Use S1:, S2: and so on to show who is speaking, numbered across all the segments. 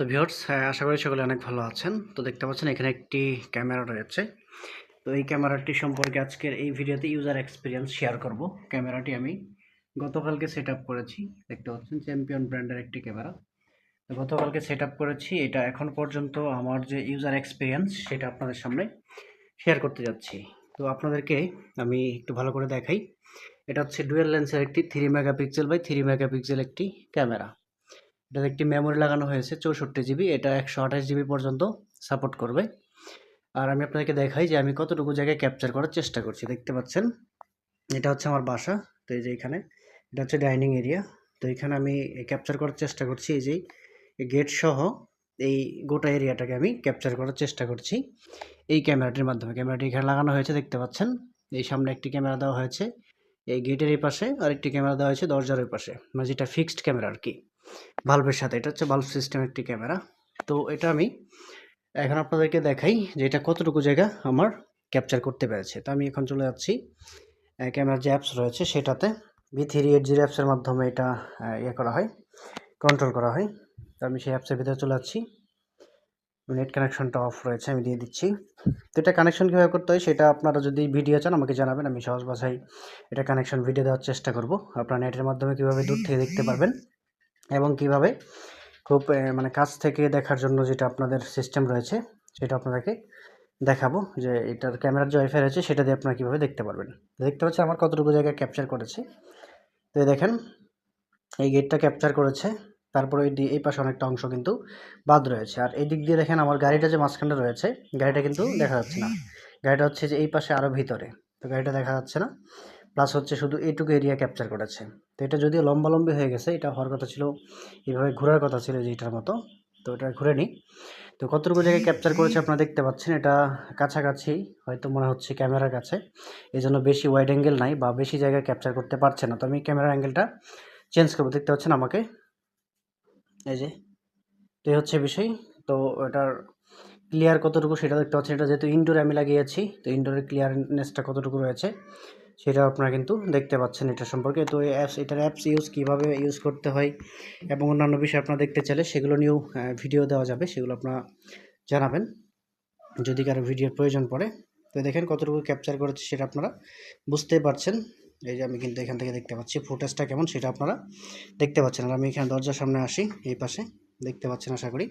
S1: তো ভিউয়ার্স আশা করি সকলে অনেক ভালো আছেন। তো দেখতে পাচ্ছেন এখানে একটি ক্যামেরা রয়েছে। তো এই ক্যামেরাটি সম্পর্কে আজকের এই ভিডিওতে ইউজার এক্সপিরিয়েন্স শেয়ার করব। ক্যামেরাটি আমি গতকালকে সেট করেছি। দেখতে পাচ্ছেন চ্যাম্পিয়ন ব্র্যান্ডের একটি ক্যামেরা। তো গতকালকে সেট করেছি, এটা এখন পর্যন্ত আমার যে ইউজার এক্সপিরিয়েন্স সেটা আপনাদের সামনে শেয়ার করতে যাচ্ছি। তো আপনাদেরকে আমি একটু ভালো করে দেখাই। এটা হচ্ছে ডুয়েল লেন্সের একটি three megapixel by three megapixel একটি ক্যামেরা। এটাতে একটি মেমোরি লাগানো হয়েছে চৌষট্টি জিবি এটা একশো আঠাশ জিবি পর্যন্ত সাপোর্ট করবে। আর আমি আপনাদেরকে দেখাই যে আমি কতটুকু জায়গায় ক্যাপচার করার চেষ্টা করছি, দেখতে পাচ্ছেন? এটা হচ্ছে আমার বাসা, তো এই যে এখানে, এটা হচ্ছে ডাইনিং এরিয়া তো এখানে আমি ক্যাপচার করার চেষ্টা করছি, এই যে গেট সহ এই গোটা এরিয়াটাকে আমি ক্যাপচার করার চেষ্টা করছি এই ক্যামেরাটির মাধ্যমে। ক্যামেরাটি এখানে লাগানো হয়েছে, দেখতে পাচ্ছেন? এই সামনে একটি ক্যামেরা দেওয়া হয়েছে, এই গেটের এই পাশে আর একটি ক্যামেরা দেওয়া হয়েছে দরজার ওই পাশে মানে যেটা ফিক্সড ক্যামেরা আর কি। বাল্বের সাথে। এটা হচ্ছে বাল্ব সিস্টেম একটি ক্যামেরা তো এটা আমি এখন আপনাদেরকে দেখাই যে এটা কতটুকু জায়গা আমার ক্যাপচার করতে পেরেছে। তো আমি এখন চলে যাচ্ছি। ক্যামেরার যে অ্যাপস রয়েছে সেটাতে ভি থ্রি এইট জিরো অ্যাপসের মাধ্যমে এটা ইয়ে করা হয় কন্ট্রোল করা হয়। তো আমি সেই অ্যাপসের ভিতরে চলে যাচ্ছি। নেট কানেকশনটা অফ রয়েছে, আমি দিয়ে দিচ্ছি। তো এটা কানেকশন কীভাবে করতে হয় সেটা আপনারা যদি ভিডিও চান আমাকে জানাবেন, আমি সহজ ভাষায় এটা কানেকশন ভিডিও দেওয়ার চেষ্টা করব। আপনারা নেটের মাধ্যমে কীভাবে দূর থেকে দেখতে পারবেন। এবং কীভাবে? খুব মানে কাছ থেকে দেখার জন্য যেটা আপনাদের সিস্টেম রয়েছে, সেটা আপনাদেরকে দেখাবো যে এটার ক্যামেরার যে ওয়াইফাই রয়েছে, সেটা দিয়ে আপনারা কীভাবে দেখতে পারবেন। দেখতে পাচ্ছি আমার কতটুকু জায়গায় ক্যাপচার করেছে। তো দেখেন, এই গেটটা ক্যাপচার করেছে, তারপরে দি- এই পাশে অনেকটা অংশ কিন্তু বাদ রয়েছে। আর এই দিক দিয়ে দেখেন আমার গাড়িটা যে মাঝখানটা রয়েছে, গাড়িটা কিন্তু দেখা যাচ্ছে না। গাড়িটা হচ্ছে যে এই পাশে আরও ভিতরে। তো গাড়িটা দেখা যাচ্ছে না। প্লাস হচ্ছে শুধু এইটুকু এরিয়া ক্যাপচার করেছে। তো এটা যদিও লম্বালম্বি হয়ে গেছে, এটা হওয়ার কথা ছিল এইভাবে ঘোরার কথা ছিল যে এটার মতো। তো এটা ঘুরে নিই। তো কতটুকু জায়গায় ক্যাপচার করেছে আপনারা দেখতে পাচ্ছেন, এটা কাছাকাছি, হয়তো মনে হচ্ছে ক্যামেরার কাছে। এই জন্য বেশি ওয়াইড অ্যাঙ্গেল নাই বা বেশি জায়গায় ক্যাপচার করতে পারছে না। তো আমি ক্যামেরার অ্যাঙ্গেলটা চেঞ্জ করব, দেখতে পাচ্ছেন আমাকে? এই যে, তো এই হচ্ছে বিষয়। তো এটার ক্লিয়ার কতটুকু সেটা দেখতে পাচ্ছেন, এটা যেহেতু ইনডোরে আমি লাগিয়েছি, তো ইনডোরের ক্লিয়ারনেসটা কতটুকু রয়েছে? সেটা আপনারা কিন্তু দেখতে পাচ্ছেন এটা সম্পর্কে। তো এই অ্যাপস এটার অ্যাপস ইউজ কীভাবে ইউজ করতে হয় এবং অন্যান্য বিষয় আপনারা দেখতে চাইলে সেগুলো নিয়েও ভিডিও দেওয়া যাবে, সেগুলো আপনারা জানাবেন যদি কারও ভিডিওর প্রয়োজন পড়ে। তো দেখেন কতটুকু ক্যাপচার করেছে সেটা আপনারা বুঝতেই পারছেন। এই যে আমি কিন্তু এখান থেকে দেখতে পাচ্ছি ফুটেজটা কেমন সেটা আপনারা দেখতে পাচ্ছেন। আর আমি এখানে দরজার সামনে আসি, এই পাশে দেখতে পাচ্ছেন আশা করি।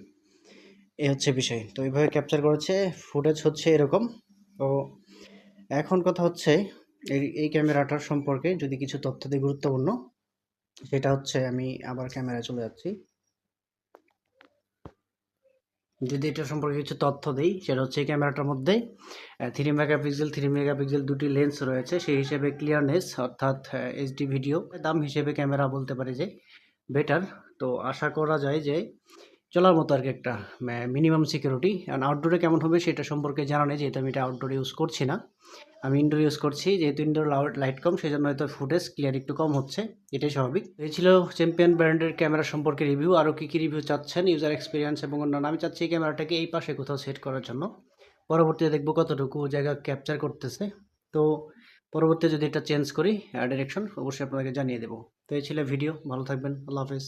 S1: এ হচ্ছে বিষয়। তো এইভাবে ক্যাপচার করেছে ফুটেজ হচ্ছে এরকম। তো এখন কথা হচ্ছে এই এই ক্যামেরাটার সম্পর্কে যদি কিছু তথ্য দিই গুরুত্বপূর্ণ, সেটা হচ্ছে আমি আবার ক্যামেরায় চলে যাচ্ছি। যদি এটা সম্পর্কে কিছু তথ্য দিই, সেটা হচ্ছে এই ক্যামেরাটার মধ্যে থ্রি মেগাপিক্সেল থ্রি মেগাপিক্সেল দুটি লেন্স রয়েছে। সেই হিসেবে ক্লিয়ারনেস অর্থাৎ এইচডি ভিডিও দাম হিসেবে ক্যামেরা বলতে পারি যে বেটার তো আশা করা যায় যে চলার মতো আর কি একটা মিনিমাম সিকিউরিটি আর আউটডোরে কেমন হবে সেটা সম্পর্কে জানা নেই, যেহেতু আমি এটা আউটডোর ইউজ করছি না। আমি ইনডোর ইউজ করছি, যেহেতু ইনডোর লাইট কম সেই জন্য হয়তো ফুটেজ ক্লিয়ার একটু কম হচ্ছে, এটাই স্বাভাবিক। এই ছিল চ্যাম্পিয়ন ব্র্যান্ডের ক্যামেরা সম্পর্কে রিভিউ আরও কী কী রিভিউ চাচ্ছেন ইউজার এক্সপিরিয়েন্স এবং অন্যান্য। আমি চাচ্ছি এই ক্যামেরাটাকে এই পাশে কোথাও সেট করার জন্য। পরবর্তীতে দেখব কতটুকু জায়গা ক্যাপচার করতেছে। তো পরবর্তীতে যদি এটা চেঞ্জ করি ডিরেকশন অবশ্যই আপনাদেরকে জানিয়ে দেবো। তো এই ছিল ভিডিও ভালো থাকবেন, আল্লাহ হাফেজ।